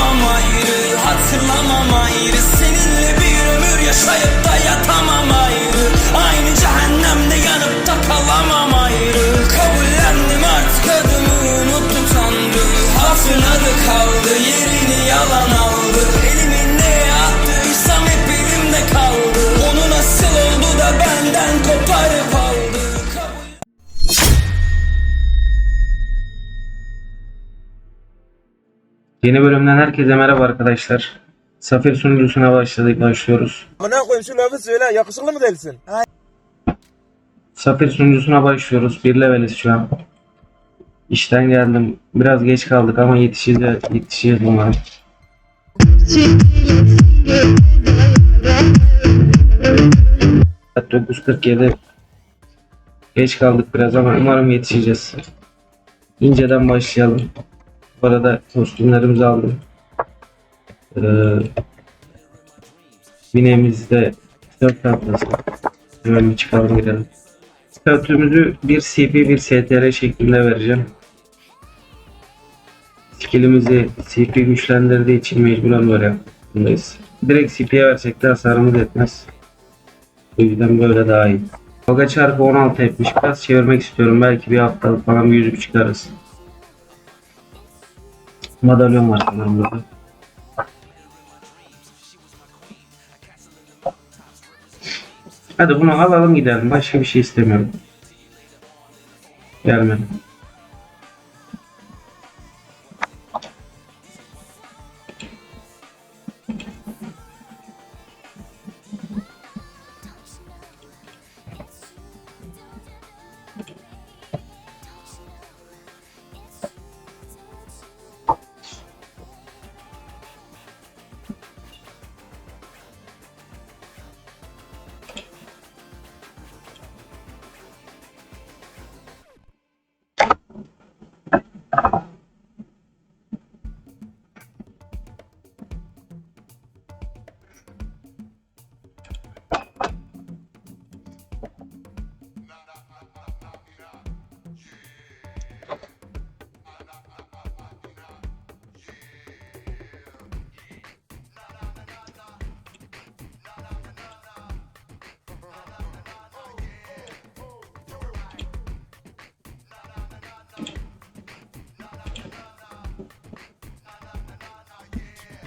Anlamam ayrı hatırlamam ayrı. Seninle bir ömür yaşayıp da yatamam ayrı Yeni bölümden herkese merhaba arkadaşlar. Safir sunucusuna başladık, başlıyoruz. Amına koyayım şu lafı söyle yakışıklı mı değilsin? Safir sunucusuna başlıyoruz. Bir leveliz şu an. İşten geldim. Biraz geç kaldık ama yetişeceğiz, yetişeceğiz umarım. Saat 9.47 Geç kaldık biraz ama umarım yetişeceğiz. İnceden başlayalım. Bu arada kostümlerimizi aldım. Ee, binemizde 4 tahtası. Hemen bir çıkalım girelim. Statümüzü bir CP bir STR şeklinde vereceğim. Skillimizi CP güçlendirdiği için mecburen böyle yapmalıyız. Direkt CP'ye versek de hasarımız etmez. O yüzden böyle daha iyi. Dalga çarpı 16 etmiş. Biraz çevirmek istiyorum. Belki bir haftalık falan bir yüzük çıkarız. Madalyon var sanırım burada. Hadi bunu alalım gidelim. Başka bir şey istemiyorum. Gelmedi.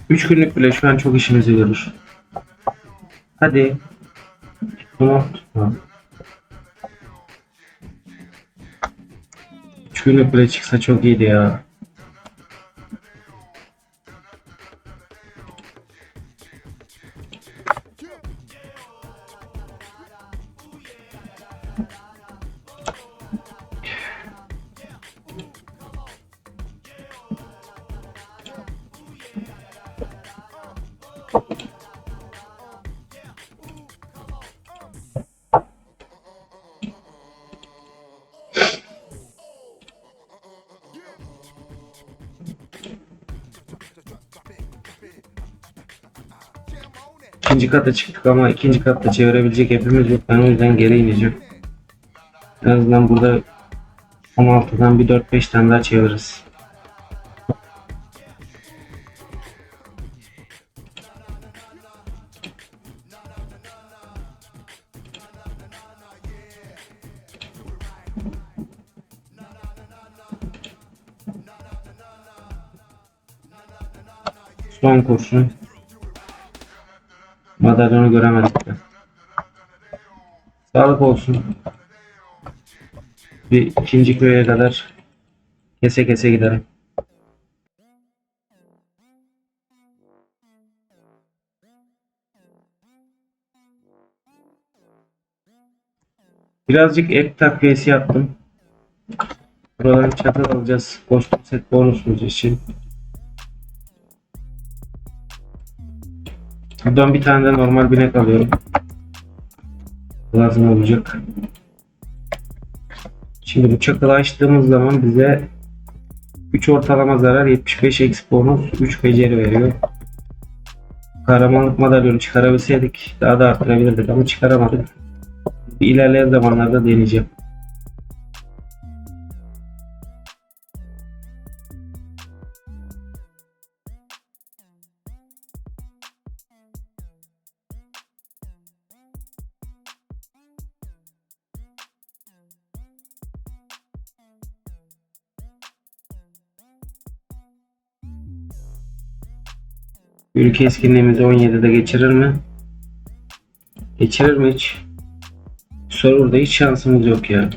Üç günlük bile şu an çok işimizi görür. Hadi. Bunu tutma. Üç günlük bile çıksa çok iyiydi ya. İkinci kata çıktık ama ikinci katta çevirebilecek hepimiz yok. Ben o yüzden geri ineceğim. En azından burada 16'dan bir 4-5 tane daha çeviririz. Son kurşun. Madalyonu göremedik de. Sağlık olsun. Bir ikinci köye kadar kese kese gidelim. Birazcık et takviyesi yaptım. Buradan çatı alacağız. Kostüm set bonusumuz için. Buradan bir tane de normal binek alıyorum. Lazım olacak. Şimdi bu çakılı açtığımız zaman bize 3 ortalama zarar 75 eksi bonus 3 beceri veriyor. Kahramanlık madalyonu çıkarabilseydik daha da arttırabilirdik ama çıkaramadık. İlerleyen zamanlarda deneyeceğim. Ülke eskinliğimizi 17'de geçirir mi? Geçirir mi hiç? Server'da hiç şansımız yok ya.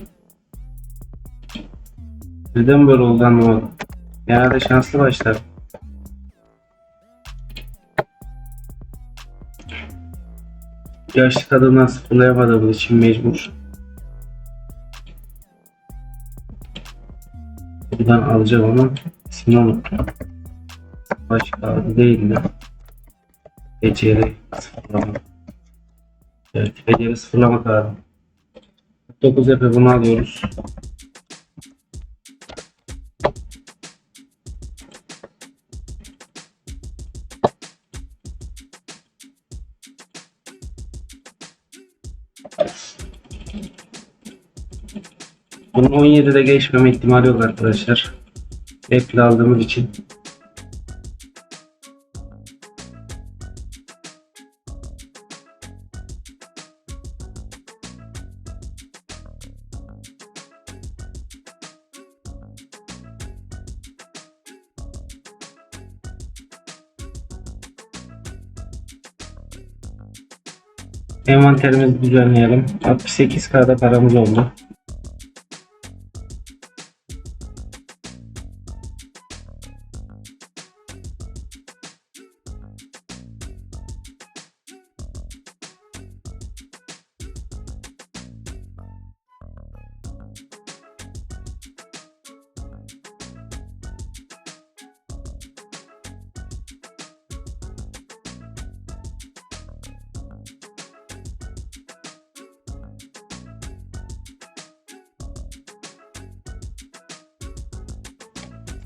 Neden böyle oldu anlamadım. Genelde şanslı başlar. Yaşlı kadından sıfırlayamadığımız için mecbur. Buradan alacağım ama ismini unuttum. Başka değil de. Beceri sıfırlama. Evet, beceri sıfırlama kağıdı. 9 yapı bunu alıyoruz. Bunun 17'de geçmeme ihtimali yok arkadaşlar. Apple aldığımız için. Envanterimizi düzenleyelim. 68K'da paramız oldu.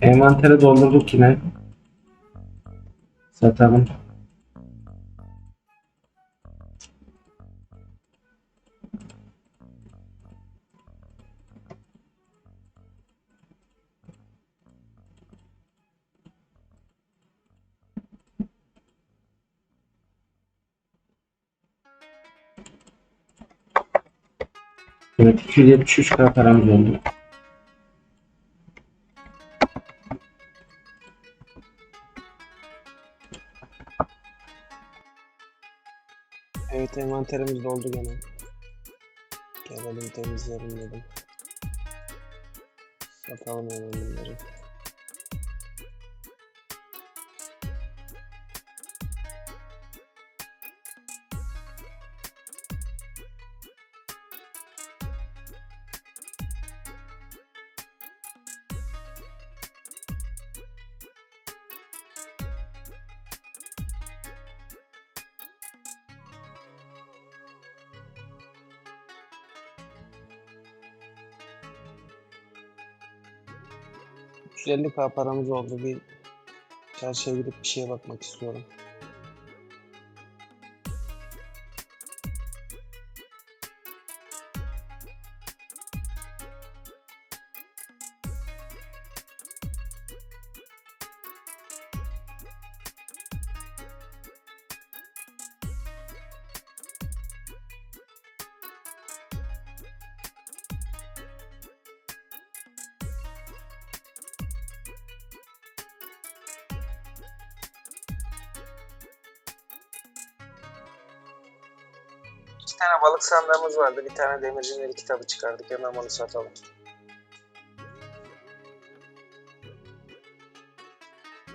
Envantere doldurduk yine. Satalım. Evet 273k paramız oldu. Evet envanterimiz doldu gene. Gelelim temizleyelim dedim. Satalım hemen. K paramız oldu. Bir çarşıya gidip bir şeye bakmak istiyorum. İki tane balık sandığımız vardı. Bir tane demircileri kitabı çıkardık. Hemen onu satalım.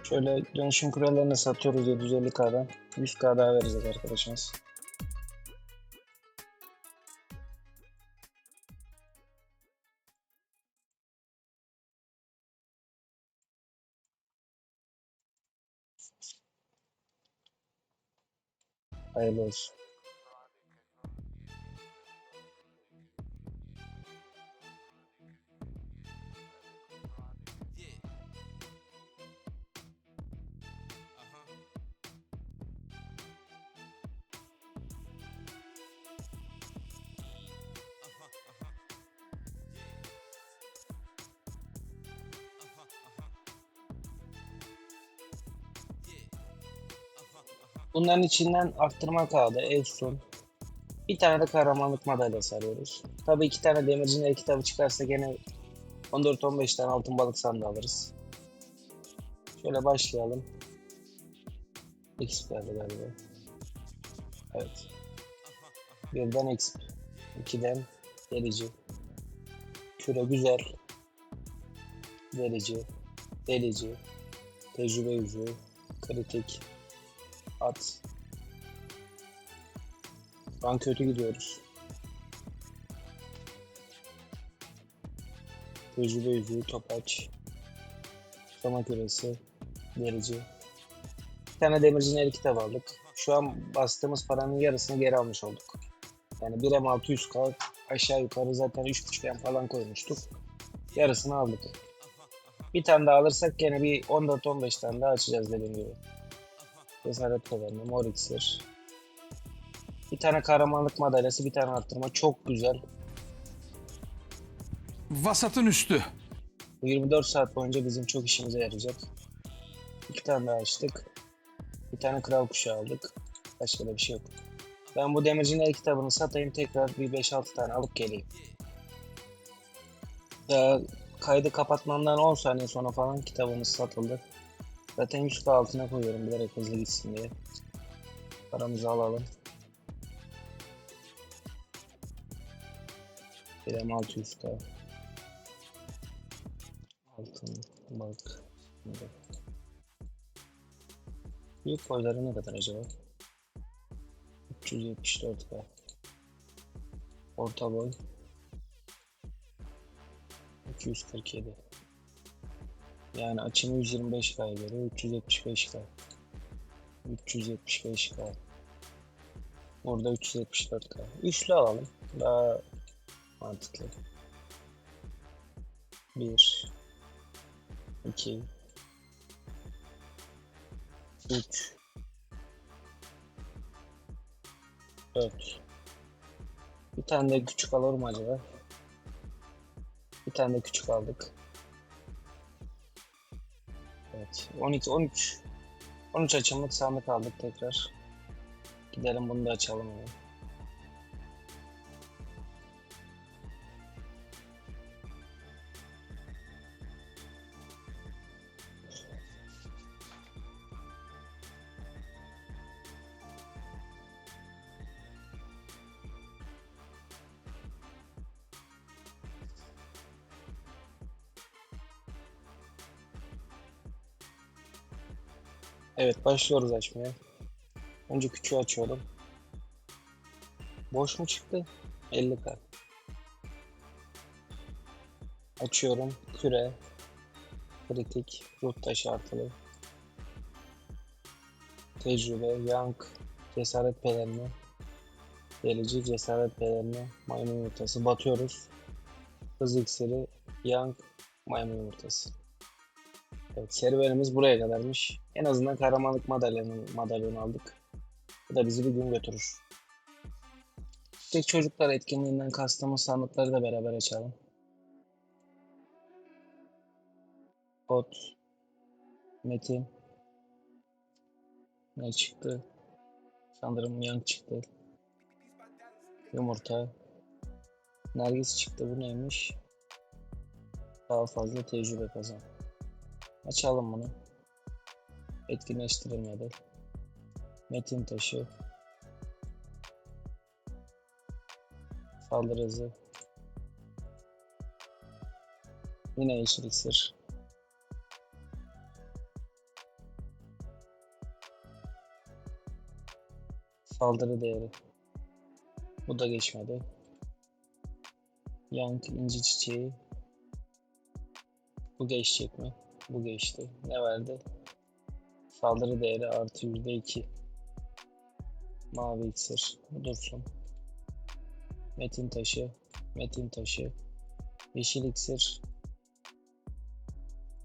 Şöyle dönüşüm kurallarını satıyoruz 750k'dan. 100k daha verecek arkadaşımız. Hayırlı olsun. Bunların içinden arttırma kağıdı, Efsun, bir tane de kahramanlık madalyası arıyoruz. Tabii iki tane demircinin el kitabı çıkarsa gene 14-15 tane altın balık sandığı alırız. Şöyle başlayalım. X geldi galiba. Evet. Birden X. İkiden delici. Küre güzel. Delici. Delici. Tecrübe yüzüğü. Kritik. At. Şu an kötü gidiyoruz. Tecrübe yüzüğü, topaç. Sama küresi. Delici. Bir tane demircinin el kitabı aldık. Şu an bastığımız paranın yarısını geri almış olduk. Yani 1 M 600K aşağı yukarı zaten 3.5 M falan koymuştuk. Yarısını aldık. Bir tane daha alırsak gene bir 14-15 tane daha açacağız dediğim gibi. Cesaret kazandı. Mor iksir. Bir tane kahramanlık madalyası, bir tane arttırma. Çok güzel. Vasatın üstü. Bu 24 saat boyunca bizim çok işimize yarayacak. İki tane daha açtık. Bir tane kral kuşağı aldık. Başka da bir şey yok. Ben bu demircinin el kitabını satayım tekrar bir 5-6 tane alıp geleyim. Ya, kaydı kapatmamdan 10 saniye sonra falan kitabımız satıldı. Zaten 100k altına koyuyorum bilerek hızlı gitsin diye. Paramızı alalım. Birem 600k. Altın, bak. Büyük boyları ne kadar acaba? 374K. Orta boy. 247. Yani açımı 125K'ya göre 375K. 375K. Burada 374K. Üçlü alalım. Daha mantıklı. 1 2 3 4 Bir tane de küçük alır mı acaba? Bir tane de küçük aldık. Evet. 12 13 13 açımlık sandık aldık tekrar. Gidelim bunu da açalım hemen. Evet başlıyoruz açmaya. Önce küçüğü açıyorum. Boş mu çıktı? 50 k. Açıyorum. Küre. Kritik. Ruh taşı artılı. Tecrübe. Yank. Cesaret pelerini. Delici. Cesaret pelerini. Maymun yumurtası. Batıyoruz. Hız iksiri. Yank. Maymun yumurtası. Evet, serüvenimiz buraya kadarmış. En azından kahramanlık madalyonu, madalyonu aldık. Bu da bizi bir gün götürür. Tek çocuklar etkinliğinden kastımız sandıkları da beraber açalım. Kod. Metin. Ne çıktı? Sanırım yank çıktı. Yumurta. Nergis çıktı. Bu neymiş? Daha fazla tecrübe kazan. Açalım bunu. Etkinleştirilmedi. Metin taşı. Saldırı hızı. Yine yeşil iksir. Saldırı değeri. Bu da geçmedi. Yank inci çiçeği. Bu geçecek mi? Bu geçti. Ne verdi? Saldırı değeri artı yüzde iki. Mavi iksir. Dursun. Metin taşı. Metin taşı. Yeşil iksir.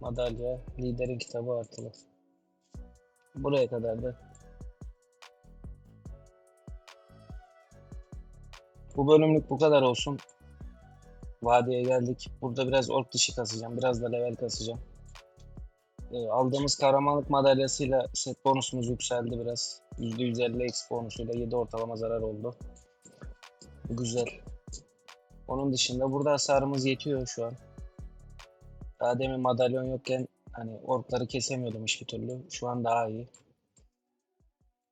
Madalya. Liderin kitabı artılı. Buraya kadar da. Bu bölümlük bu kadar olsun. Vadiye geldik. Burada biraz ork dişi kasacağım. Biraz da level kasacağım. E, aldığımız kahramanlık madalyasıyla set bonusumuz yükseldi biraz. %150 X bonusuyla 7 ortalama zarar oldu. Güzel. Onun dışında burada hasarımız yetiyor şu an. Daha demin madalyon yokken hani orkları kesemiyordum hiçbir türlü. Şu an daha iyi.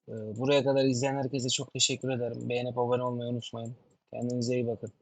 Ee, buraya kadar izleyen herkese çok teşekkür ederim. Beğenip abone olmayı unutmayın. Kendinize iyi bakın.